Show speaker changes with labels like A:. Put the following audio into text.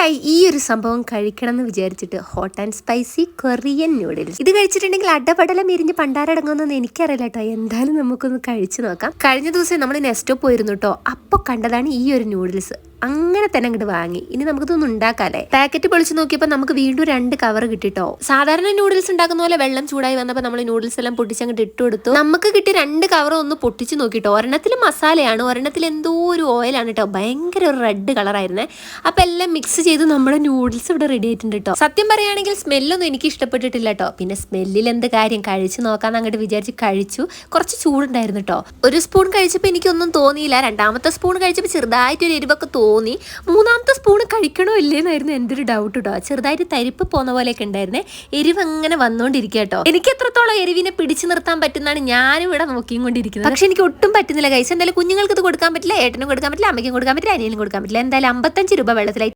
A: ആയി ഈ ഒരു സംഭവം കഴിക്കണം എന്ന് വിചാരിച്ചിട്ട് hot and spicy Korean noodles ഇത് കഴിച്ചിട്ടുണ്ടെങ്കിൽ അടപടലം എരിഞ്ഞ് പണ്ടാരടങ്ങുമെന്നൊന്നും എനിക്കറിയില്ല കേട്ടോ എന്തായാലും നമുക്കൊന്ന് കഴിച്ചു നോക്കാം. കഴിഞ്ഞ ദിവസം നമ്മൾ നെസ്റ്റോ പോയിരുന്നു കേട്ടോ അപ്പോൾ കണ്ടതാണ് ഈ ഒരു നൂഡിൽസ് അങ്ങനെ തന്നെ അങ്ങോട്ട് വാങ്ങി. ഇനി നമുക്കിതൊന്നും ഉണ്ടാക്കാല്ലേ? പാക്കറ്റ് പൊളിച്ച് നോക്കിയപ്പോൾ നമുക്ക് വീണ്ടും രണ്ട് കവർ കിട്ടിട്ടോ. സാധാരണ നൂഡിൽസ് ഉണ്ടാക്കുന്ന പോലെ വെള്ളം ചൂടായി വന്നപ്പോൾ നമ്മൾ നൂഡിൽസ് എല്ലാം പൊട്ടിച്ച് അങ്ങോട്ട് ഇട്ട് കൊടുത്തു. നമുക്ക് കിട്ടിയ രണ്ട് കവർ ഒന്ന് പൊട്ടിച്ച് നോക്കിട്ടോ. ഒരെണ്ണത്തിൽ മസാലയാണ് ഒരെണ്ണത്തിൽ എന്തോ ഒരു ഓയിലാണ് കേട്ടോ ഭയങ്കര ഒരു റെഡ് കളറായിരുന്നേ അപ്പം എല്ലാം മിക്സ് ചെയ്ത് നമ്മുടെ നൂഡിൽസ് ഇവിടെ റെഡി ആയിട്ടുണ്ട് കേട്ടോ സത്യം പറയുകയാണെങ്കിൽ സ്മെല്ലൊന്നും എനിക്ക് ഇഷ്ടപ്പെട്ടിട്ടില്ല കേട്ടോ പിന്നെ സ്മെല്ലിൽ എന്ത് കാര്യം? കഴിച്ച് നോക്കാന്ന് അങ്ങോട്ട് വിചാരിച്ച് കഴിച്ചു. കുറച്ച് ചൂടുണ്ടായിരുന്നു കേട്ടോ ഒരു സ്പൂൺ കഴിച്ചപ്പോൾ എനിക്കൊന്നും തോന്നിയില്ല. രണ്ടാമത്തെ സ്പൂൺ കഴിച്ചപ്പോൾ ചെറുതായിട്ടൊരു എരിവൊക്കെ തോന്നി മൂന്നാമത്തെ സ്പൂൺ കഴിക്കണോ ഇല്ലേന്നായിരുന്നു എന്റെ ഒരു ഡൗട്ട് കേട്ടോ ചെറുതായിട്ട് തരിപ്പ് പോകുന്ന പോലെയൊക്കെ ഉണ്ടായിരുന്നേ. എരിവ് അങ്ങനെ വന്നുകൊണ്ടിരിക്കുക കേട്ടോ എനിക്ക് എത്രത്തോളം എരിവിനെ പിടിച്ചു നിർത്താൻ പറ്റുന്നതാണ് ഞാനും ഇവിടെ നോക്കിയും കൊണ്ടിരിക്കുന്നത്. പക്ഷെ എനിക്ക് ഒട്ടും പറ്റുന്നില്ല കഴിച്ചാൽ എന്തായാലും കുഞ്ഞുങ്ങൾക്ക് ഇത് കൊടുക്കാൻ പറ്റില്ല ഏട്ടനും കൊടുക്കാൻ പറ്റില്ല അമ്മയ്ക്കും കൊടുക്കാൻ പറ്റില്ല അനിയനും കൊടുക്കാൻ പറ്റില്ല. എന്തായാലും അമ്പത്തഞ്ച് രൂപ വെള്ളത്തിലായി